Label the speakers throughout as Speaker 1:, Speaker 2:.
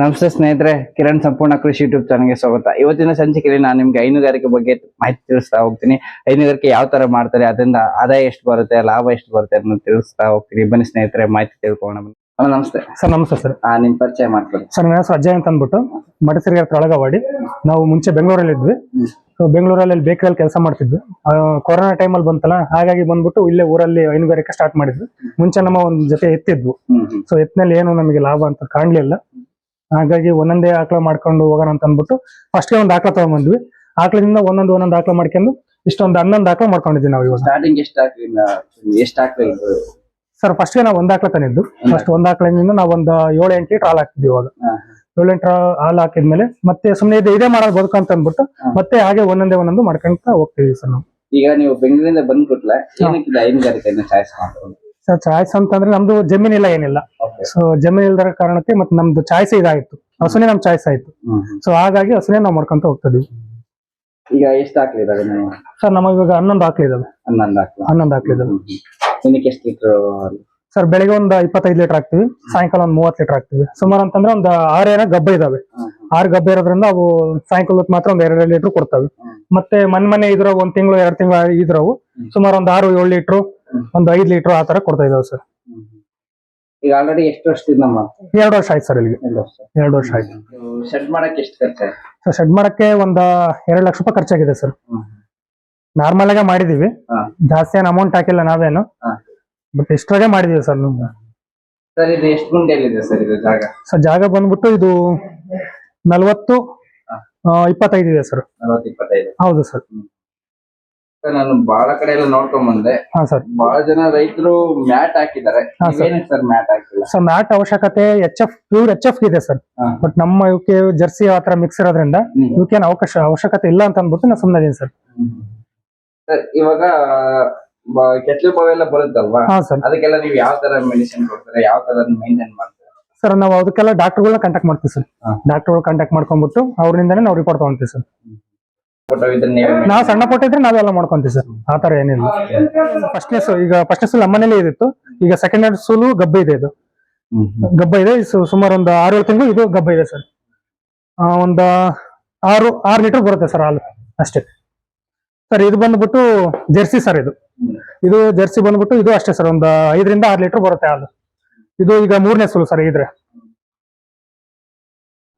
Speaker 1: ನಮಸ್ತೆ ಸ್ನೇಹಿತರೆ ಕಿರಣ್ ಸಂಪೂರ್ಣ ಕೃಷಿ ಯೂಟ್ಯೂಬ್ ಚಾನಲ್ಗೆ ಸ್ವಾಗತ. ಇವತ್ತಿನ ಸಂಚಿಕೆಯಲ್ಲಿ ನಾನು ನಿಮ್ಗೆ ಹೈನುಗಾರಿಕೆ ಬಗ್ಗೆ ಮಾಹಿತಿ ತಿಳಿಸ್ತಾ ಹೋಗ್ತೀನಿ. ಹೈನುಗಾರಿಕೆ ಯಾವ ತರ ಮಾಡ್ತಾರೆ ಅದರಿಂದ ಆದಾಯ ಎಷ್ಟು ಬರುತ್ತೆ ಲಾಭ ಎಷ್ಟು ಬರುತ್ತೆ ಅನ್ನೋದು ತಿಳಿಸ್ತಾ ಹೋಗ್ತೀನಿ. ಬನ್ನಿ ಸ್ನೇಹಿತರೆ ಮಾಹಿತಿ ತಿಳ್ಕೊಳ್ಳೋಣ. ನಮಸ್ತೆ.
Speaker 2: ಸರ್ ನಮಸ್ತೆ ಸರ್.
Speaker 1: ನಿಮ್ ಪರಿಚಯ ಮಾಡ್ಕೊಳ್ಳಿ.
Speaker 2: ಸರ್ ನನ್ನ ಹೆಸರು ಅಜಯ್ ಅಂತ ಅಂದ್ಬಿಟ್ಟು ಮಡಸಿರಿಯ ಹತ್ರ ಒಳಗವಾಡಿ ನಾವು ಮುಂಚೆ ಬೆಂಗಳೂರಲ್ಲಿ ಇದ್ವಿ. ಸೊ ಬೆಂಗಳೂರಲ್ಲಿ ಬೇಕರಿಯಲ್ಲಿ ಕೆಲಸ ಮಾಡ್ತಿದ್ವಿ. ಕೊರೋನಾ ಟೈಮಲ್ಲಿ ಬಂತಲ್ಲ ಹಾಗಾಗಿ ಬಂದ್ಬಿಟ್ಟು ಇಲ್ಲೇ ಊರಲ್ಲಿ ಹೈನುಗಾರಿಕೆ ಸ್ಟಾರ್ಟ್ ಮಾಡಿದ್ವಿ. ಮುಂಚೆ ನಮ್ಮ ಒಂದ್ ಜೊತೆ ಎತ್ತಿದ್ವು. ಸೊ ಎತ್ತಿನಲ್ಲಿ ಏನು ನಮಗೆ ಲಾಭ ಅಂತ ಕಾಣ್ಲಿಲ್ಲ. ಹಾಗಾಗಿ ಒಂದೊಂದೇ ಆಕಳ ಮಾಡ್ಕೊಂಡು ಹೋಗೋಣ ಅಂತ ಅಂದ್ಬಿಟ್ಟು ಫಸ್ಟ್ಗೆ ಒಂದು ಆಕಳ ತಗೊಂಡ್ಬಂದ್ವಿ ಆಕಳದಿಂದ ಒಂದೊಂದು ಒಂದೊಂದು ಆಕಳ ಮಾಡ್ಕೊಂಡು ಇಷ್ಟೊಂದು ಹನ್ನೊಂದು ಆಕಳ ಮಾಡ್ಕೊಂಡಿದ್ವಿ ನಾವು ಇವಾಗ.
Speaker 1: ಸ್ಟಾರ್ಟಿಂಗ್ ಎಷ್ಟು ಹಾಕಿ ಎಷ್ಟು
Speaker 2: ಸರ್ ಫಸ್ಟ್ಗೆ ನಾವು ಒಂದ್ ಆಕಳ ತಂದಿದ್ದು. ಫಸ್ಟ್ ಒಂದ್ ಆಕಳಿಂದ ನಾವು ಒಂದು ಏಳು ಎಂಟು ಲೀಟರ್ ಹಾಲು ಹಾಕ್ತಿದ್ವಿ ಇವಾಗ. ಏಳು ಎಂಟು ಹಾಲು ಹಾಕಿದ್ಮೇಲೆ ಮತ್ತೆ ಸುಮ್ಮನೆ ಇದೆ ಇದೇ ಮಾಡೋದು ಅಂತ ಅಂದ್ಬಿಟ್ಟು ಮತ್ತೆ ಹಾಗೆ ಒಂದೊಂದೇ ಒಂದೊಂದು ಮಾಡ್ಕೊಂತ ಹೋಗ್ತೀವಿ ಸರ್ ನಾವು.
Speaker 1: ಈಗ ನೀವು ಬೆಂಗಳೂರಿಂದ ಬಂದ್ಬಿಟ್ಲೆ ಹೈನುಗಾರಿಕೆಯನ್ನ ಚಾಯ್ಸ್ ಮಾಡ್ಕೊಂಡು
Speaker 2: ಸರ್ ಚಾಯ್ಸ್ ಅಂತಂದ್ರೆ ನಮ್ದು ಜಮೀನ್ ಇಲ್ಲ ಏನಿಲ್ಲ ಸೊ ಜಮೀನ್ ಇಲ್ದ ಕಾರಣಕ್ಕೆ ಮತ್ತೆ ನಮ್ದು ಚಾಯ್ಸ್ ಇದಾಯ್ತು. ಹಸುನೇ ನಮ್ ಚಾಯ್ಸ್ ಆಯ್ತು. ಸೊ ಹಾಗಾಗಿ ಹಸುನೇ ನಾವು ಮಾಡ್ಕೊಂತ ಹೋಗ್ತಿದ್ವಿ.
Speaker 1: ಈಗ ಎಷ್ಟು ಹಾಕ್ಲಿದ್ದಾರೆ ನೀವು?
Speaker 2: ಸರ್ ನಮಗೆ ಇವಾಗ ಹನ್ನೊಂದು ಹಾಕ್ಲಿದ್ದಾವೆ
Speaker 1: ಹನ್ನೊಂದು ಹಾಕ್ಲಿದ್ದಾವೆ
Speaker 2: ಹನ್ನೊಂದು ಹಾಕ್ಲಿದಾವೆ
Speaker 1: ದಿನಕ್ಕೆ ಎಷ್ಟು ಲೀಟರ್
Speaker 2: ಸರ್ ಬೆಳಿಗ್ಗೆ ಒಂದು ಇಪ್ಪತ್ತೈದು ಲೀಟರ್ ಹಾಕ್ತಿವಿ ಸಾಯಂಕಾಲ ಒಂದು ಮೂವತ್ತು ಲೀಟರ್ ಹಾಕ್ತಿವಿ. ಸುಮಾರು ಅಂತಂದ್ರೆ ಒಂದು ಆರು ಏನೋ ಗಬ್ಬ ಇದಾವೆ. ಆರು ಗಬ್ಬ ಇರೋದ್ರಿಂದ ಅವು ಸಾಯಂಕಾಲ ಹೊತ್ತು ಮಾತ್ರ ಒಂದ್ ಎರಡು ಲೀಟರ್ ಕೊಡ್ತವೆ. ಮತ್ತೆ ಮನ್ ಮನೆ ಇದ್ರಾಗ ಒಂದ್ ತಿಂಗಳು ಎರಡು ತಿಂಗಳು ಇದ್ರವು. ಸುಮಾರು ಒಂದು ಆರು ಏಳು ಲೀಟರ್. ಒಂದು ಐದು ಲೀಟರ್ ಆ ತರ ಕೊಡ್ತಾ ಇದಾವೆ ಸರ್
Speaker 1: ಈಗ ಆಲ್ರೆಡಿ ಎಷ್ಟು ವರ್ಷದಿಂದ ಮಾಡ್ತೀವಿ
Speaker 2: ಎರಡು ವರ್ಷ ಆಯ್ತು ಸರ್ ಇಲ್ಲಿಗೆ.
Speaker 1: ಎರಡು ವರ್ಷ.
Speaker 2: ಎರಡು ವರ್ಷ ಆಯ್ತು.
Speaker 1: ಶೆಡ್ ಮಾಡಕ್ಕೆ ಎಷ್ಟು ಖರ್ಚಾಯ್ತು?
Speaker 2: ಸೊ ಶೆಡ್ ಮಾಡಕ್ಕೆ ಒಂದ್ ಎರಡು ಲಕ್ಷ ರೂಪಾಯಿ ಖರ್ಚಾಗಿದೆ ಸರ್ ನಾರ್ಮಲ್ ಆಗಿ ಮಾಡಿದೀವಿ.
Speaker 1: ಹಾ.
Speaker 2: ಜಾಸ್ತಿ ಏನು ಅಮೌಂಟ್ ಹಾಕಿಲ್ಲ ನಾವೇನು.
Speaker 1: ಹಾ.
Speaker 2: ಬಟ್ ಇಷ್ಟ್ರಾಗೆ ಮಾಡಿದೀವಿ ಸರ್ ನಾವು.
Speaker 1: ಸರ್ ಇದು ಎಷ್ಟು ಸರ್ ಇದು ಜಾಗ?
Speaker 2: ಬಂದ್ಬಿಟ್ಟು ಇದು ನಲ್ವತ್ತು
Speaker 1: ಹಾ.
Speaker 2: ಇಪ್ಪತ್ತೈದು ಇದೆ ಸರ್
Speaker 1: ನಲವತ್ತು ಇಪ್ಪತ್ತೈದು.
Speaker 2: ಹೌದು ಸರ್
Speaker 1: ಸರ್ ನಾನು ಬಹಳ ಕಡೆ ಎಲ್ಲ ನೋಡ್ಕೊಂಡ್ ಬಂದೆ.
Speaker 2: ಹಾ ಸರ್.
Speaker 1: ಬಹಳ ಜನ ರೈತರು ಮ್ಯಾಟ್ ಹಾಕಿದ್ದಾರೆ.
Speaker 2: ಹಾ, ಸರ್.
Speaker 1: ಏನಕ್ಕೆ ಸರ್ ಮ್ಯಾಟ್ ಹಾಕಿಲ್ಲ?
Speaker 2: ಸೊ ಮ್ಯಾಟ್ ಅವಶ್ಯಕತೆ H F pure H F ಇದೆ ಸರ್.
Speaker 1: ಹಾ.
Speaker 2: ಬಟ್ ನಮ್ಮ ಇವಕ್ಕೆ ಜರ್ಸಿ ಆ ತರ ಮಿಕ್ಸ್ ಇರೋದ್ರಿಂದ
Speaker 1: ಹ್ಮ್.
Speaker 2: ಇವಕ್ಕೇನು ಅವಕಾಶ ಅವಶ್ಯಕತೆ ಇಲ್ಲ ಅಂತ ಅಂದ್ಬಿಟ್ಟು ನಾನು ಸುಮ್ಮನೆ ಇದೀನಿ ಸರ್.
Speaker 1: ಸರ್ ಇವಾಗ ಕೆಟ್ಲು ಎಲ್ಲ ಬರುತ್ತಲ್ವಾ?
Speaker 2: ಹಾ ಸರ್.
Speaker 1: ಅದಕ್ಕೆಲ್ಲ ನೀವು ಯಾವ ತರ ಮೆಡಿಸಿನ್ ಕೊಡ್ತಾರೆ? ಯಾವ ತರ ಮೈಂಟೈನ್ ಮಾಡ್ತಾರೆ?
Speaker 2: ಸರ್ ನಾವು ಅದಕ್ಕೆಲ್ಲ ಡಾಕ್ಟರ್ಗಳನ್ನ ಕಾಂಟ್ಯಾಕ್ಟ್ ಮಾಡ್ತೀವಿ ಸರ್.
Speaker 1: ಡಾಕ್ಟರ್
Speaker 2: ಡಾಕ್ಟರ್ಗಳು ಕಾಂಟ್ಯಾಕ್ಟ್ ಮಾಡ್ಕೊಂಡ್ಬಿಟ್ಟು ಅವ್ರಿಂದಾನೇ ನಾವು ರಿಪೋರ್ಟ್ ತಗೊಂತೀವಿ ಸರ್.
Speaker 1: ನೀವು
Speaker 2: ಸಣ್ಣ ಪುಟ್ಟ ಇದ್ರೆ ನಾವೆಲ್ಲ ಮಾಡ್ಕೊಂತೀವಿ ಸರ್ ಆ ತರ ಏನಿಲ್ಲ. ಫಸ್ಟ್ನೆಸ್ ಈಗ ಫಸ್ಟ್ನೆಸ್ ಸೂಲ್ ನಮ್ಮನೇಲಿ ಇದಿತ್ತು. ಈಗ ಸೆಕೆಂಡ್ ಹ್ಯಾಂಡ್ ಸೂಲು ಗಬ್ಬ ಇದೆ ಇದು. ಗಬ್ಬ ಇದೆ. ಸುಮಾರು ಒಂದು ಆರು ಏಳು ತಿಂಗಳು ಇದು ಗಬ್ಬ ಇದೆ ಸರ್ ಒಂದು ಆರು ಆರು ಲೀಟರ್ ಬರುತ್ತೆ ಸರ್ ಹಾಲು. ಅಷ್ಟೇ. ಸರ್ ಇದು ಬಂದ್ಬಿಟ್ಟು ಜೆರ್ಸಿ ಸರ್ ಇದು. ಇದು ಜೆರ್ಸಿ ಬಂದ್ಬಿಟ್ಟು ಇದು ಅಷ್ಟೇ ಸರ್ ಒಂದು ಐದರಿಂದ ಆರು ಲೀಟರ್ ಬರುತ್ತೆ ಹಾಲು. ಇದು ಈಗ ಮೂರನೇ ಸುಲು ಸರ್ ಇದ್ರೆ.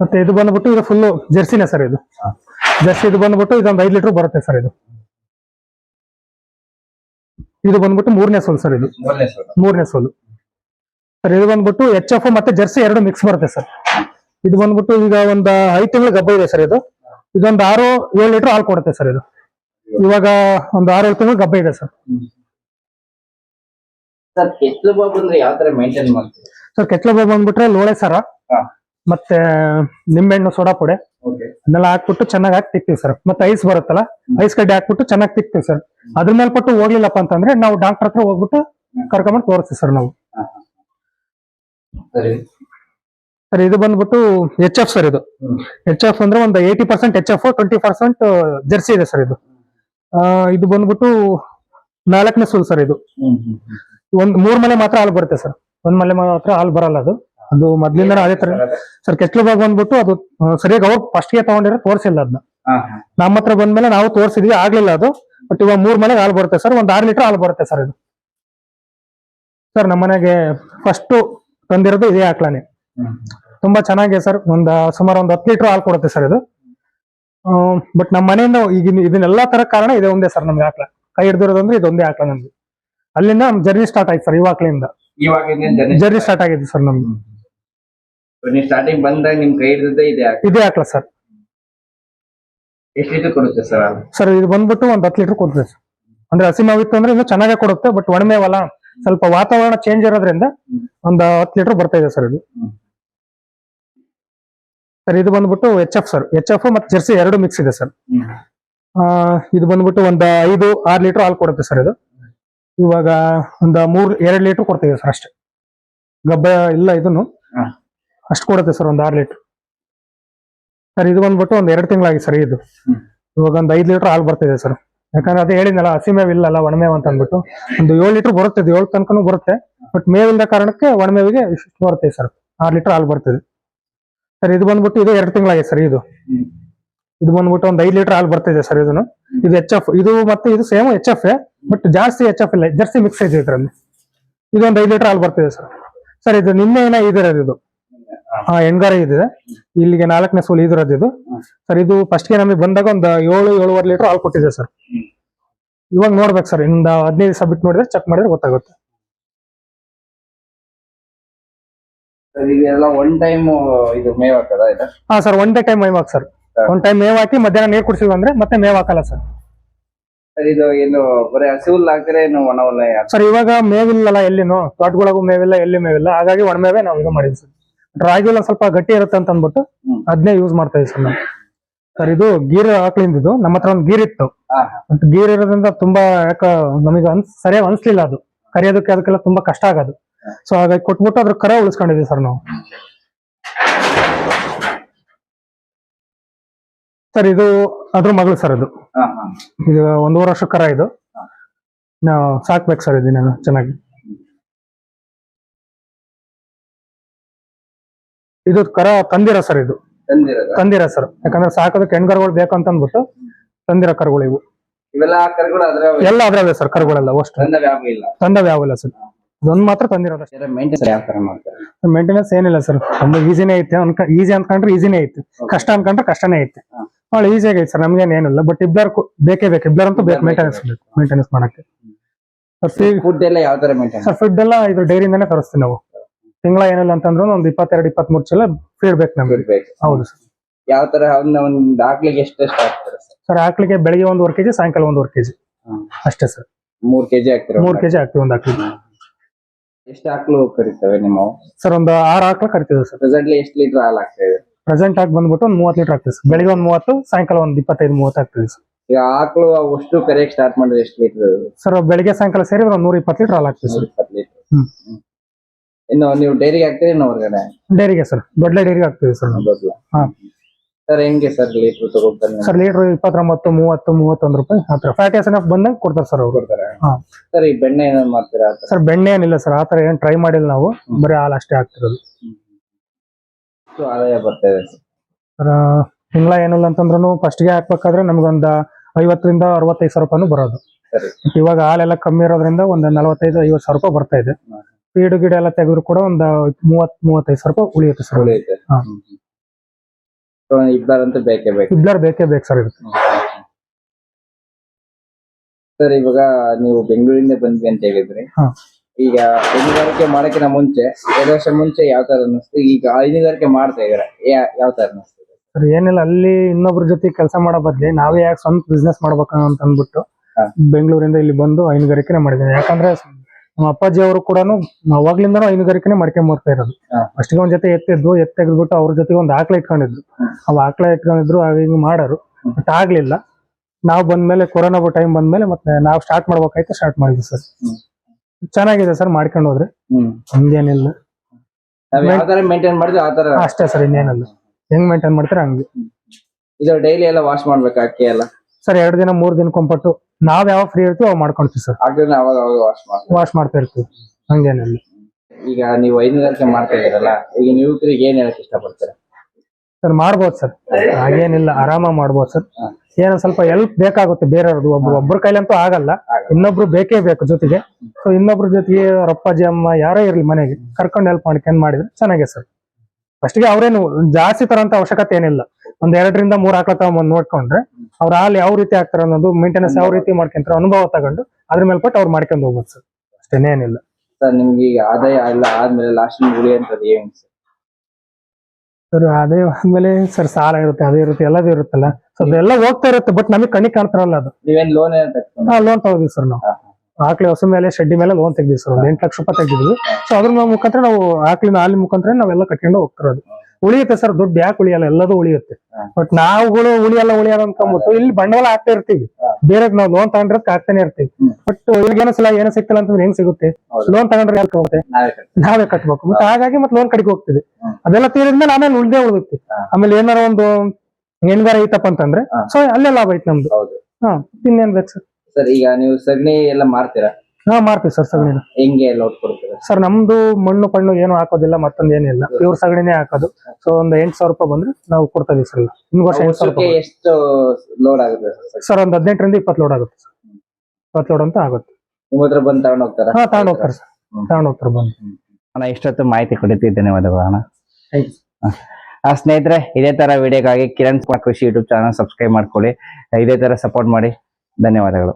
Speaker 2: ಮತ್ತೆ ಇದು ಬಂದ್ಬಿಟ್ಟು ಇದು ಫುಲ್ ಜರ್ಸಿನೇ ಸರ್ ಇದು. ಜರ್ಸಿ ಇದು ಬಂದ್ಬಿಟ್ಟು ಇದೊಂದು ಐದು ಲೀಟರ್ ಬರುತ್ತೆ ಸರ್ ಇದು. ಇದು ಬಂದ್ಬಿಟ್ಟು ಮೂರನೇ ಸೋಲ್ ಸರ್ ಇದು. ಮೂರನೇ ಸೋಲು. ಸರ್ ಇದು ಬಂದ್ಬಿಟ್ಟು ಎಚ್ ಎಫ್ ಮತ್ತೆ ಜರ್ಸಿ ಎರಡು ಮಿಕ್ಸ್ ಬರುತ್ತೆ ಸರ್. ಇದು ಬಂದ್ಬಿಟ್ಟು ಈಗ ಒಂದು ಐದು ತಿಂಗಳ ಗಬ್ಬ ಇದೆ ಸರ್ ಇದು. ಇದೊಂದು ಆರು ಏಳು ಲೀಟರ್ ಹಾಲು ಕೊಡುತ್ತೆ ಸರ್ ಇದು. ಇವಾಗ ಒಂದು ಆರು ಏಳು ತಿಂಗಳು ಗಬ್ಬ ಇದೆ ಸರ್.
Speaker 1: ಸರ್ ಕೆಟ್ಲ ಬಂದ್ರೆ ಯಾವ ತರ ಮೇಂಟೈನ್ ಮಾಡ್ತೀವಿ
Speaker 2: ಸರ್ ಕೆಟ್ಲ ಬಾಬು ಬಂದ್ಬಿಟ್ರೆ ಲೋಳೆ ಸರ. ಮತ್ತೆ ನಿಂಬೆಹಣ್ಣು ಸೋಡಾ ಪುಡೆ. ಅದನ್ನೆಲ್ಲ ಹಾಕ್ಬಿಟ್ಟು ಚೆನ್ನಾಗಿ ಹಾಕಿ ತಿಕ್ತೀವಿ ಸರ್ ಮತ್ತೆ ಐಸ್ ಬರುತ್ತಲ್ಲ ಐಸ್ ಕಡ್ಡಿ ಹಾಕ್ಬಿಟ್ಟು ಚೆನ್ನಾಗಿ ತಿಕ್ತೀವಿ ಸರ್ ಅದ್ರ ಮೇಲೆ ಪಟ್ಟು ಹೋಗ್ಲಿಲ್ಲಪ್ಪ ಅಂತಂದ್ರೆ ನಾವು ಡಾಕ್ಟರ್ ಹತ್ರ ಹೋಗ್ಬಿಟ್ಟು ಕರ್ಕೊಂಬಂದು ತೋರಿಸ್ತೀವಿ ಸರ್ ನಾವು.
Speaker 1: ಸರಿ.
Speaker 2: ಸರ್ ಇದು ಬಂದ್ಬಿಟ್ಟು ಎಚ್ ಎಫ್ ಸರ್ ಇದು. ಎಚ್ ಎಫ್ ಅಂದ್ರೆ ಒಂದು eighty percent H F twenty percent Jersey ಇದೆ ಸರ್ ಇದು. ಇದು ಬಂದ್ಬಿಟ್ಟು ನಾಲ್ಕನೇ ಸುಲ್ ಸರ್ ಇದು. ಒಂದ್ ಮೂರ್ ಮನೆ ಮಾತ್ರ ಹಾಲು ಬರುತ್ತೆ ಸರ್ ಒಂದ್ ಮನೆ ಮಾತ್ರ ಹಾಲು ಬರಲ್ಲ ಅದು. ಅದು ಮೊದ್ಲಿಂದ ಅದೇ ತರ. ಸರ್ ಕೆಟ್ಲು ಬಾಗ್ ಬಂದ್ಬಿಟ್ಟು ಅದು ಸರಿಯಾಗಿ ಅವ್ರು ಫಸ್ಟ್ಗೆ ತಗೊಂಡಿರೋ ತೋರಿಸಿಲ್ಲ ಅದನ್ನ. ನಮ್ಮ ಹತ್ರ ಬಂದ್ಮೇಲೆ ನಾವು ತೋರಿಸಿದ್ವಿ ಆಗ್ಲಿಲ್ಲ ಅದು. ಬಟ್ ಇವಾಗ ಮೂರ್ ಮನೆಗೆ ಹಾಲು ಬರುತ್ತೆ ಸರ್ ಒಂದ್ ಆರ್ ಲೀಟರ್ ಹಾಲು ಬರುತ್ತೆ ಸರ್ ಇದು. ಸರ್ ನಮ್ಮ ಮನೆಗೆ ಫಸ್ಟ್ ತಂದಿರೋದು ಇದೇ ಹಾಕ್ಲಾನೆ ತುಂಬಾ ಚೆನ್ನಾಗಿದೆ ಸರ್ ಒಂದ್ ಸುಮಾರು ಒಂದ್ ಹತ್ತು ಲೀಟರ್ ಹಾಲು ಕೊಡುತ್ತೆ ಸರ್ ಇದು. ಬಟ್ ನಮ್ಮ ಮನೆಯಿಂದ ಈಗ ಇದನ್ನೆಲ್ಲಾ ತರ ಕಾರಣ ಇದೆ ಒಂದೇ ಸರ್ ನಮ್ಗೆ ಹಾಕ್ಲ ಕೈ ಹಿಡ್ದಿರೋದಂದ್ರೆ ಇದೊಂದೇ ಹಾಕ್ಲ ನಮ್ಗೆ. ಅಲ್ಲಿಂದ ಜರ್ನಿ ಸ್ಟಾರ್ಟ್ ಆಯ್ತು ಸರ್ ಇವಾಗ್ಲಿಂದ ಜರ್ನಿ ಸ್ಟಾರ್ಟ್ ಆಗಿದೆ ಸರ್ ನಮ್ದು.
Speaker 1: ನೀವು ಸ್ಟಾರ್ಟಿಂಗ್ ಬಂದಾಗ ನಿಮ್ ಕೈ ಹಿಡಿದ ಇದೆ.
Speaker 2: ಇದೇ ಹಾಕ್ಲ ಸರ್.
Speaker 1: ಎಷ್ಟು ಲೀಟರ್ ಕೊಡುತ್ತೆ ಸರ್ ಅದು?
Speaker 2: ಸರ್ ಇದು ಬಂದ್ಬಿಟ್ಟು ಒಂದ್ ಹತ್ತು ಲೀಟರ್ ಕೊಡುತ್ತೆ ಸರ್. ಅಂದ್ರೆ ಹಸಿ ಮಾವಿತ್ತು ಅಂದ್ರೆ ಇನ್ನೂ ಚೆನ್ನಾಗೇ ಕೊಡುತ್ತೆ ಬಟ್ ಒಣಮೇವಲ್ಲ ಸ್ವಲ್ಪ ವಾತಾವರಣ ಚೇಂಜ್ ಇರೋದ್ರಿಂದ ಒಂದ್ ಹತ್ತು ಲೀಟರ್ ಬರ್ತಾ ಇದೆ ಸರ್ ಇದು. ಸರ್ ಇದು ಬಂದ್ಬಿಟ್ಟು H F sir. H F ಮತ್ತೆ ಜರ್ಸಿ ಎರಡು ಮಿಕ್ಸ್ ಇದೆ ಸರ್. ಇದು ಬಂದ್ಬಿಟ್ಟು ಒಂದ್ ಐದು ಆರು ಲೀಟರ್ ಹಾಲು ಕೊಡುತ್ತೆ ಸರ್ ಇದು. ಇವಾಗ ಒಂದ್ ಮೂರ್ ಎರಡ್ ಲೀಟರ್ ಕೊಡ್ತಿದೆ ಸರ್ ಅಷ್ಟೇ. ಗಬ್ಬ ಇಲ್ಲ ಇದನ್ನು. ಅಷ್ಟು ಕೊಡುತ್ತೆ ಸರ್ ಒಂದ್ ಆರು ಲೀಟರ್. ಸರ್ ಇದು ಬಂದ್ಬಿಟ್ಟು ಒಂದು ಎರಡು ತಿಂಗಳಾಗಿ ಸರ್ ಇದು. ಇವಾಗ ಒಂದು ಐದು ಲೀಟರ್ ಹಾಲು ಬರ್ತಿದೆ ಸರ್. ಯಾಕಂದ್ರೆ ಅದೇ ಹೇಳಿದ್ನಲ್ಲ ಹಸಿ ಮೇವ್ ಇಲ್ಲಲ್ಲ ಒಣಮೇವ್ ಅಂತ ಅಂದ್ಬಿಟ್ಟು. ಒಂದು ಏಳು ಲೀಟರ್ ಬರುತ್ತೆ ಇದು ಏಳು ತನಕನೂ ಬರುತ್ತೆ. ಬಟ್ ಮೇವಿಲ್ಲದ ಕಾರಣಕ್ಕೆ ಒಣಮೇವಿಗೆ ಇಷ್ಟು ಬರುತ್ತೆ ಸರ್. ಆರು ಲೀಟರ್ ಹಾಲು ಬರ್ತಿದೆ. ಸರ್ ಇದು ಬಂದ್ಬಿಟ್ಟು ಇದು ಎರಡು ತಿಂಗಳಾಗಿದೆ ಸರ್ ಇದು. ಇದು ಬಂದ್ಬಿಟ್ಟು ಒಂದು ಐದು ಲೀಟರ್ ಹಾಲು ಬರ್ತಿದೆ ಸರ್ ಇದನ್ನು. ಇದು ಎಚ್ ಎಫ್ ಇದು ಮತ್ತೆ ಇದು ಸೇಮ್ ಎಚ್ ಎಫ್ ಬಟ್ ಜಾಸ್ತಿ ಎಚ್ ಎಫ್ ಇಲ್ಲ ಜರ್ಸಿ ಮಿಕ್ಸ್ ಇದೆ ಇದರಲ್ಲಿ. ಇದೊಂದು ಐದು ಲೀಟರ್ ಹಾಲು ಬರ್ತಿದೆ ಸರ್. ಸರ್ ಇದು ನಿನ್ನೆ ಏನೋ ಇದಿರೋದು ಇದು. ಹಾ ಹೆಣ್ಗಾರ ಇದೆ ಇಲ್ಲಿಗೆ ನಾಲ್ಕನೇ ಸೋಲ್ ಇದ್ರದ್ದು ಇದು. ಸರ್ ಇದು ಫಸ್ಟ್ಗೆ ನಮಗೆ ಬಂದಾಗ ಒಂದು ಏಳು ಏಳುವರೆ ಲೀಟರ್ ಹಾಲು ಕೊಟ್ಟಿದೆ ಸರ್. ಇವಾಗ ನೋಡ್ಬೇಕು ಸರ್ ಇನ್ನೊಂದು ಹದಿನೈದು ದಿವಸ ಬಿಟ್ಟು ನೋಡಿದ್ರೆ ಚೆಕ್ ಮಾಡಿದ್ರೆ ಗೊತ್ತಾಗುತ್ತೆ.
Speaker 1: ಒನ್ ಟೈಮ್ ಇದು ಮೇವ್ ಇದು?
Speaker 2: ಹಾ ಸರ್ ಒನ್ ಡೇ ಟೈಮ್ ಮೇವ್ ಹಾಕಿ ಸರ್. ಒನ್ ಟೈಮ್ ಮೇವ್ ಹಾಕಿ ಮಧ್ಯಾಹ್ನ ನೀರು ಕುಡಿಸಿದ್ವಿ ಅಂದ್ರೆ ಮತ್ತೆ ಮೇವ್ ಹಾಕಲ್ಲ ಸರ್.
Speaker 1: ಸರ್ ಇದು ಏನು ಬರೀ ಏನು ಒಣ ಹುಲ್ಲ
Speaker 2: ಸರ್ ಇವಾಗ ಮೇವಿಲ್ಲಲ್ಲ ಎಲ್ಲಿನೂ ತೋಟಗಳಿಗೂ ಮೇವಿಲ್ಲ ಎಲ್ಲಿ ಮೇವಿಲ್ಲ. ಹಾಗಾಗಿ ಒಣ ಮೇವೇ ನಾವು ಇದು ಮಾಡಿದ್ವಿ ಸರ್. ರಾಗಿ ಎಲ್ಲ ಸ್ವಲ್ಪ ಗಟ್ಟಿ ಇರುತ್ತೆ ಅಂತ ಅಂದ್ಬಿಟ್ಟು. ಅದನ್ನೇ ಯೂಸ್ ಮಾಡ್ತಾ ಇದ್ದೀವಿ ಸರ್ ನಾವು. ಸರ್ ಇದು ಗೀರ್ ಆಕಳಿಂದ ಇದು ನಮ್ಮ ಹತ್ರ ಒಂದು ಗೀರ್ ಇತ್ತು. ಗೀರ್ ಇರೋದ್ರಿಂದ ತುಂಬಾ ಯಾಕ ನಮಗೆ ಅನ್ಸ್ ಸರಿಯಾಗಿ ಅನ್ಸ್ಲಿಲ್ಲ ಅದು. ಕರಿಯೋದಕ್ಕೆ ಅದಕ್ಕೆಲ್ಲ ತುಂಬಾ ಕಷ್ಟ ಆಗೋದು. ಸೊ ಹಾಗಾಗಿ ಕೊಟ್ಬಿಟ್ಟು ಅದ್ರ ಕರ ಉಳಿಸ್ಕೊಂಡಿದ್ವಿ ಸರ್ ನಾವು. ಸರ್ ಇದು ಅದ್ರ ಮಗಳು ಸರ್
Speaker 1: ಅದು.
Speaker 2: ಇದು ಒಂದೂವರೆ ವರ್ಷ ಕರ ಇದು. ನಾವು ಸಾಕ್ಬೇಕು ಸರ್ ಇದನ್ನ ಚೆನ್ನಾಗಿ. ಇದು ಕರ ತಂದಿರ ಸರ್ ಇದು.
Speaker 1: ತಂದಿರೋದ
Speaker 2: ತಂದಿರ ಸರ್. ಯಾಕಂದ್ರೆ ಸಾಕೋದಕ್ಕೆ ಹೆಣ್ಗರುಗಳು ಬೇಕು ಅಂತ ಅಂದ್ಬಿಟ್ಟು ತಂದಿರ ಕರುಗಳು ಇವು. ಎಲ್ಲ ಅದ್ರವೆ ಸರ್ ಕರುಗಳೆಲ್ಲ ಅಷ್ಟು.
Speaker 1: ತಂದ ಯಾವ ಇಲ್ಲ.
Speaker 2: ತಂದವ ಸರ್. ಅದೊಂದು ಮಾತ್ರ
Speaker 1: ಮಾಡ್ತಾರೆ?
Speaker 2: ಮೇಂಟೆನೆನ್ಸ್ ಏನಿಲ್ಲ ಸರ್. ತುಂಬಾ ಈಸಿನೇ ಐತೆ ಅನ್ಕ ಈಸಿ ಅನ್ಕೊಂಡ್ರೆ ಈಸಿನೇ ಐತೆ. ಕಷ್ಟ ಅನ್ಕೊಂಡ್ರೆ ಕಷ್ಟನೇ ಐತೆ.
Speaker 1: ಬಹಳ
Speaker 2: ಭಾಳ ಈಸಿಯಾಗಿ ಐತೆ ಸರ್ ನಮ್ಗೆ ಏನಿಲ್ಲ. ಬಟ್ ಇಬ್ಲರ್ ಬೇಕೇ ಬೇಕು. ಇಬ್ಲರ್ ಅಂತೂ ಬೇಕು ಮೇಂಟೆನೆನ್ಸ್ ಬೇಕು. ಮೇಂಟೆನೆನ್ಸ್ ಮಾಡಕ್ಕೆ. ಸರ್
Speaker 1: ಫುಡ್ ಎಲ್ಲ ಯಾವ ತರ
Speaker 2: ಸರ್ ಫುಡ್ ಎಲ್ಲ ಇದು ಡೈರಿಯಿಂದಾನೇ ತರಿಸ್ತೀವಿ ನಾವು. ತಿಂಗಳ ಏನಿಲ್ಲ ಅಂತಂದ್ರು ಒಂದು ಇಪ್ಪತ್ತೆರಡು ಇಪ್ಪತ್ಮೂರು ಚೀಲ ಫೀಡ್ ಬೇಕು ನಮ್ಗೆ ಹೌದು ಸರ್.
Speaker 1: ಯಾವ ತರ ಒಂದ್ ಆಕ್ಳಿಗೆ ಎಷ್ಟು ಎಷ್ಟು ಹಾಕ್ತಾರೆ ಸರ್?
Speaker 2: ಹಾಕ್ಲಿಕ್ಕೆ ಆಕಳಿಗೆ ಬೆಳಿಗ್ಗೆ ಒಂದೂವರೆ ಕೆಜಿ ಸಾಯಂಕಾಲ ಒಂದೂವರೆ ಕೆಜಿ. ಅಷ್ಟೇ ಸರ್.
Speaker 1: ಮೂರ್ ಕೆಜಿ ಹಾಕ್ತೀವಿ
Speaker 2: ಮೂರ್ ಕೆಜಿ ಹಾಕ್ತಿವಿ ಒಂದು ಹಾಕ್ಲಿ
Speaker 1: ಎಷ್ಟು ಆಕ್ಳು ಕರಿತವೆ ನಿಮ್ಮ
Speaker 2: ಸರ್ ಒಂದು ಆರು ಹಾಕ್ಲು ಕರಿತೀವಿ ಸರ್.
Speaker 1: ಪ್ರೆಸೆಂಟ್ಲಿ ಎಷ್ಟು ಲೀಟರ್ ಹಾಲು ಹಾಕ್ತೇವೆ
Speaker 2: ಪ್ರೆಸೆಂಟ್ ಆಗಿ ಬಂದ್ಬಿಟ್ಟು ಒಂದು ಮೂವತ್ತು ಲೀಟರ್ ಆಗ್ತದೆ ಸರ್. ಬೆಳಿಗ್ಗೆ ಒಂದ್ ಮೂವತ್ತು ಸಾಯಂಕಾಲ ಒಂದ್ ಇಪ್ಪತ್ತೈದು ಮೂವತ್ತು ಆಗ್ತದೆ ಸರ್.
Speaker 1: ಈಗ ಆಕಳು ಅಷ್ಟು ಸ್ಟಾರ್ಟ್ ಮಾಡಿದ್ರೆ ಎಷ್ಟು ಲೀಟರ್
Speaker 2: ಸರ್ ಬೆಳಿಗ್ಗೆ ಸಾಯಂಕಾಲ ಸೇರಿ ಒಂದು ನೂರ ಇಪ್ಪತ್ತು ಲೀಟರ್ ಹಾಲು ಆಗ್ತದೆ ಸರ್.
Speaker 1: ಇಪ್ಪತ್ತು ಲೀಟರ್
Speaker 2: ಹ್ಮ್.
Speaker 1: ಇನ್ನು ನೀವು ಡೈರಿಗೆ ಹಾಕ್ತೀರಿ ಇನ್ನು ಹೊರಗಡೆ?
Speaker 2: ಡೈರಿಗೆ ಸರ್ ದೊಡ್ಡ ಡೈರಿಗೆ ಹಾಕ್ತೀವಿ ಸರ್ ನಾವು. ಹಾ.
Speaker 1: ಸರ್ ಹೆಂಗೆ ಸರ್ ಲೀಟರ್ ತಗೋತಾರೆ
Speaker 2: ಸರ್ ಲೀಟರ್ ಇಪ್ಪತ್ತೊಂಬತ್ತು ಮೂವತ್ತು ಮೂವತ್ತೊಂದು ರೂಪಾಯಿ ಆ ಥರ. ಫ್ಯಾಟ್ ಎಸ್ ಎಫ್ ಬಂದಂಗೆ ಕೊಡ್ತಾರೆ ಸರ್ ಅವ್ರು.
Speaker 1: ಕೊಡ್ತಾರೆ.
Speaker 2: ಹಾ.
Speaker 1: ಸರ್ ಈ ಬೆಣ್ಣೆ ಏನೇನು ಮಾಡ್ತೀರಾ ಆ ಥರ?
Speaker 2: ಸರ್ ಬೆಣ್ಣೆ ಏನಿಲ್ಲ ಸರ್ ಆ ಥರ ಏನು ಟ್ರೈ ಮಾಡಿಲ್ಲ ನಾವು. ಬರೀ ಹಾಲು ಅಷ್ಟೇ ಹಾಕ್ತಿರೋದು.
Speaker 1: ಎಷ್ಟು ಆದಾಯ ಬರ್ತಾ ಇದೆ ಸರ್.
Speaker 2: ಸರ್ ತಿಂಗಳ ಏನಿಲ್ಲ ಅಂತಂದ್ರೂ ಫಸ್ಟ್ಗೆ ಹಾಕ್ಬೇಕಾದ್ರೆ ನಮ್ಗೊಂದು ಐವತ್ತರಿಂದ ಅರವತ್ತೈದು ಸಾವಿರ ರೂಪಾಯಿನೂ ಬರೋದು.
Speaker 1: ಸರಿ.
Speaker 2: ಇವಾಗ ಹಾಲೆಲ್ಲ ಕಮ್ಮಿ ಇರೋದ್ರಿಂದ ಒಂದು ನಲವತ್ತೈದು ಐವತ್ತು ಸಾವಿರ ರೂಪಾಯಿ ಬರ್ತಾ ಇದೆ.
Speaker 1: ಹ್ಮ್.
Speaker 2: ಫೀಡ್ ಗಿಡ ಎಲ್ಲ ತೆಗೆದ್ರು ಕೂಡ ಒಂದ್ ಮೂವತ್ ಮೂವತ್ತೈದು ಸಾವಿರ ರೂಪಾಯಿ ಉಳಿಯುತ್ತೆ ಸರ್.
Speaker 1: ಉಳಿಯುತ್ತೆ.
Speaker 2: ಹಾ.
Speaker 1: ಇಬ್ಬರಂತೂ ಬೇಕೇ ಬೇಕು.
Speaker 2: ಇಬ್ಲರ್ ಬೇಕೇ ಬೇಕು ಸರ್ ಇದಕ್ಕೆ
Speaker 1: ಸರ್ ಇವಾಗ ನೀವು ಬೆಂಗಳೂರಿಂದ ಬಂದ್ವಿ ಅಂತ ಹೇಳಿದ್ರಿ.
Speaker 2: ಹಾ.
Speaker 1: ಈಗ ಹೈನುಗಾರಿಕೆ ಮಾಡಕ್ಕಿಂತ ಮುಂಚೆ ಎರಡು ವರ್ಷ ಮುಂಚೆ ಯಾವ ತರ ಅನ್ನಿಸ್ತು? ಈಗ ಹೈನುಗಾರಿಕೆ ಮಾಡ್ತಾ ಇದಾರೆ ಯಾವ ತರ ಅನ್ನಿಸ್ತು?
Speaker 2: ಸರ್ ಏನಿಲ್ಲ ಅಲ್ಲಿ ಇನ್ನೊಬ್ರ ಜೊತೆ ಕೆಲಸ ಮಾಡೋ ಬದ್ಲಿ ನಾವೇ ಯಾಕೆ ಸ್ವಂತ ಬಿಸ್ನೆಸ್ ಮಾಡ್ಬೇಕು ಅಂತ ಅಂದ್ಬಿಟ್ಟು
Speaker 1: ಹಾ.
Speaker 2: ಬೆಂಗಳೂರಿಂದ ಇಲ್ಲಿ ಬಂದು ಹೈನುಗಾರಿಕೆನೆ ಮಾಡಿದ್ದೀನಿ ಯಾಕಂದ್ರೆ ನಮ್ಮ ಅಪ್ಪಾಜಿ ಅವರು ಕೂಡ ಅವಾಗ್ಲಿಂದನೂ ಹೈನುಗಾರಿಕೆನೆ ಮಾಡ್ಕೊಂಡ್ ಬರ್ತಾ ಇರೋದು.
Speaker 1: ಫಸ್ಟ್
Speaker 2: ಫಸ್ಟ್ಗೆ ಒಂದ್ ಜೊತೆ ಎತ್ತಿದ್ದು ಎತ್ತ ತೆಗೆದ್ಬಿಟ್ಟು ಅವ್ರ ಜೊತೆಗೆ ಒಂದು ಆಕಳ ಇಟ್ಕೊಂಡಿದ್ರು. ಅವ್ ಆಕಳ ಇಟ್ಕೊಂಡಿದ್ರು ಹಿಂಗ್ ಮಾಡೋರು. ಬಟ್ ಆಗ್ಲಿಲ್ಲ. ನಾವ್ ಬಂದ್ಮೇಲೆ ಕೊರೋನಾ ಟೈಮ್ ಬಂದ್ಮೇಲೆ ಮತ್ತೆ ನಾವ್ ಸ್ಟಾರ್ಟ್ ಮಾಡ್ಬೇಕಾಯ್ತು ಸ್ಟಾರ್ಟ್ ಮಾಡಿದ್ವಿ ಸರ್. ಚೆನ್ನಾಗಿದೆ ಸರ್ ಮಾಡ್ಕೊಂಡು ಹೋದ್ರೆ. ಹಂಗೇನಿಲ್ಲ. ಅಷ್ಟೇ ಸರ್ ಇನ್ನೇನಲ್ಲ. ಹೆಂಗ್ ಮೇಂಟೈನ್ ಮಾಡ್ತಾರೆ ಹಂಗೆ.
Speaker 1: ಇದು ಡೈಲಿ ಎಲ್ಲ ವಾಶ್ ಮಾಡ್ಬೇಕು ಅಕ್ಕಿ ಎಲ್ಲ?
Speaker 2: ಸರ್ ಎರಡು ದಿನ ಮೂರ್ ದಿನ ಕೊಂಪಟ್ಟು ನಾವ್ ಯಾವ ಫ್ರೀ ಇರ್ತೀವಿ ಅವ್ ಮಾಡ್ಕೊಂತೀವಿ ಸರ್.
Speaker 1: ಆಗ್ಲೂ ಅವಾಗ ಅವಾಗ ವಾಶ್
Speaker 2: ಮಾಡ್ತಾ ಇರ್ತೀವಿ. ಹಂಗೇನಲ್ಲಿ.
Speaker 1: ಈಗ ನೀವು ಹೈನುಗಾರಿಕೆ ಮಾಡ್ತಾ ಇದ್ದೀರಲ್ಲ ಈಗ ಯುವಕರಿಗೆ ಏನ್ ಹೇಳಕ್ ಇಷ್ಟಪಡ್ತೀರಾ?
Speaker 2: ಸರ್ ಮಾಡ್ಬೋದು ಸರ್. ಹಾಗೇನಿಲ್ಲ ಆರಾಮ ಮಾಡ್ಬೋದು ಸರ್. ಏನೋ ಸ್ವಲ್ಪ ಹೆಲ್ಪ್ ಬೇಕಾಗುತ್ತೆ ಬೇರೆಯವ್ರದ್ದು. ಒಬ್ರು ಒಬ್ರ ಕೈಲಂತೂ ಆಗಲ್ಲ. ಇನ್ನೊಬ್ರು ಬೇಕೇ ಬೇಕು ಜೊತೆಗೆ. ಸೊ ಇನ್ನೊಬ್ರ ಜೊತೆಗೆ ಅವ್ರ ಅಪ್ಪಾಜಿ ಅಮ್ಮ ಯಾರೋ ಇರ್ಲಿ ಮನೆಗೆ ಕರ್ಕೊಂಡು ಹೆಲ್ಪ್ ಮಾಡ್ಕೇನ್ ಮಾಡಿದ್ರೆ ಚೆನ್ನಾಗಿದೆ ಸರ್. ಫಸ್ಟ್ಗೆ ಅವ್ರೇನು ಜಾಸ್ತಿ ತರಂತ ಅವಶ್ಯಕತೆ ಏನಿಲ್ಲ. ಒಂದ್ ಎರಡರಿಂದ ಮೂರ್ ಹಾಕ್ಲತ್ತ ಒಂದ್ ನೋಡ್ಕೊಂಡ್ರೆ ಅವ್ರ ಹಾಲು ಯಾವ ರೀತಿ ಆಗ್ತಾರೆ ಅನ್ನೋದು ಮೇಂಟೆನೆನ್ಸ್ ಯಾವ ರೀತಿ ಮಾಡ್ಕೊಂತಾರೆ ಅನುಭವ ತಗೊಂಡು ಅದ್ರ ಮೇಲ್ಪಟ್ಟು ಅವ್ರು ಮಾಡ್ಕೊಂಡು ಹೋಗ್ಬೋದು ಸರ್. ಅಷ್ಟೇನೇನಿಲ್ಲ
Speaker 1: ಸರ್ ನಿಮ್ಗೆ ಈಗ ಆದಾಯ ಎಲ್ಲ ಆದ್ಮೇಲೆ ಲಾಸ್ಟ್ ಉಳಿಯಂತದ್ದು ಏನ್ ಸರ್?
Speaker 2: ಸರ್ ಅದೇ ಆದ್ಮೇಲೆ ಸರ್ ಸಾಲ ಇರುತ್ತೆ ಅದೇ ಇರುತ್ತೆ ಎಲ್ಲದೂ ಇರುತ್ತಲ್ಲ. ಸೊ ಅದೆಲ್ಲ ಹೋಗ್ತಾ ಇರುತ್ತೆ ಬಟ್ ನಮಗೆ ಕಣ್ಣಿಗೆ ಕಾಣ್ತಾರಲ್ಲ ಅದು.
Speaker 1: ನೀವೇನ್ ಲೋನ್
Speaker 2: ಹಾ ಲೋನ್ ತಗೋದಿವಿ ಸರ್ ನಾವು. ಆಕಳಿ ಹೊಸ ಮೇಲೆ ಶೆಡ್ಡಿ ಮೇಲೆ ಲೋನ್ ತೆಗ್ದಿವಿ ಸರ್ ಒಂದು ಎಂಟು ಲಕ್ಷ ರೂಪಾಯಿ ತೆಗ್ದಿದ್ವಿ. ಸೊ ಅದ್ರ ಮುಖಾಂತರ ನಾವು ಆಕಳಿನ ಹಾಲಿನ ಮುಖಾಂತರ ನಾವೆಲ್ಲ ಕಟ್ಕೊಂಡು ಹೋಗ್ತಿರೋದು. ಉಳಿಯುತ್ತೆ ಸರ್ ದುಡ್ಡು ಯಾಕೆ ಉಳಿಯಲ್ಲ ಎಲ್ಲದೂ ಉಳಿಯುತ್ತೆ. ಬಟ್ ನಾವುಗಳು ಉಳಿಯಲ್ಲ ಉಳಿಯಲ್ಲ ಅನ್ಕೊಂಡ್ಬಿಟ್ಟು ಇಲ್ಲಿ ಬಂಡವಾಳ ಹಾಕ್ತಾ ಇರ್ತೀವಿ. ಬೇರೆ ನಾವು ಲೋನ್ ತಗೊಂಡ್ರೆ ಹಾಕ್ತಾನೆ ಇರ್ತೀವಿ. ಬಟ್ ಇವಾಗ ಏನೋ ಸಲ ಏನೋ ಸಿಕ್ತಿಲ್ಲ ಅಂತಂದ್ರೆ ಹೆಂಗ್ ಸಿಗುತ್ತೆ? ಲೋನ್ ತಗೊಂಡ್ರೆ ಯಾಕೆ ಹೋಗುತ್ತೆ
Speaker 1: ನಾವೇ
Speaker 2: ಕಟ್ಬೇಕು. ಮತ್ತೆ ಹಾಗಾಗಿ ಮತ್ತೆ ಲೋನ್ ಕಡೆಗೆ ಹೋಗ್ತೀವಿ. ಅದೆಲ್ಲ ತೀರಿದ್ಮೇಲೆ ಆಮೇಲೆ ಉಳ್ದೇ ಉಳಿದುತ್ತೆ ಆಮೇಲೆ ಏನಾರ ಒಂದು ಹೆಣ್ಗಾರ ಐತಪ್ಪ ಅಂತಂದ್ರೆ. ಸೊ ಅಲ್ಲೇ ಲಾಭ ಐತೆ ನಮ್ದು.
Speaker 1: ಹೌದು.
Speaker 2: ಹಾ ಇನ್ನೇನ್ ಬೇಕು ಸರ್?
Speaker 1: ಸರ್ ಈಗ ನೀವು ಸಗಣಿ ಎಲ್ಲ ಮಾರ್ತೀರಾ?
Speaker 2: ಹಾ ಮಾರ್ತೀವಿ ಸರ್ ಸಗಣಿ
Speaker 1: ಹೆಂಗೆ ಲೋಟ್ ಕೊಡ್ತೀರಾ?
Speaker 2: ಸರ್ ನಮ್ದು ಮಣ್ಣು ಪಣ್ಣು ಏನು ಹಾಕೋದಿಲ್ಲ ಮತ್ತೊಂದೇನಿಲ್ಲ ಏನಿಲ್ಲ ಇವ್ರ ಸಗಣಿನೇ ಹಾಕೋದು. ಸೊ ಒಂದು ಎಂಟು ಸಾವಿರ ರೂಪಾಯಿ ಬಂದ್ರೆ ನಾವು ಕೊಡ್ತಾ ಇದೀವಿ ಸರ್ ಇನ್ನು ವರ್ಷ ಎಂಟು ಸಾವಿರ ರೂಪಾಯಿ
Speaker 1: ಎಷ್ಟು ಲೋಡ್ ಆಗುತ್ತೆ ಸರ್?
Speaker 2: ಸರ್ ಒಂದು ಹದಿನೆಂಟರಿಂದ ಇಪ್ಪತ್ತು ಲೋಡ್ ಆಗುತ್ತೆ ಸರ್. ಇಪ್ಪತ್ತು ಲೋಡ್ ಅಂತ ಆಗುತ್ತೆ.
Speaker 1: ನಿಮ್ಮ ಹತ್ರ ಬಂದು ತಗೊಂಡ್ ಹೋಗ್ತಾರ?
Speaker 2: ಹಾ ತಗೊಂಡ್ ಹೋಗ್ತಾರೆ ಸರ್. ತಗೊಂಡ್ ಹೋಗ್ತಾರೆ ಬಂದು.
Speaker 1: ಅಣ್ಣ ಇಷ್ಟೊತ್ತು ಮಾಹಿತಿ ಕೊಡುತ್ತಿ ಧನ್ಯವಾದಗಳು ಅಣ್ಣ. ಆ ಸ್ನೇಹಿತರೆ ಇದೇ ತರ ವಿಡಿಯೋಗಾಗಿ Kiran Smart Krishi YouTube channel subscribe ಮಾಡ್ಕೊಳ್ಳಿ. ಇದೇ ತರ ಸಪೋರ್ಟ್ ಮಾಡಿ. ಧನ್ಯವಾದಗಳು.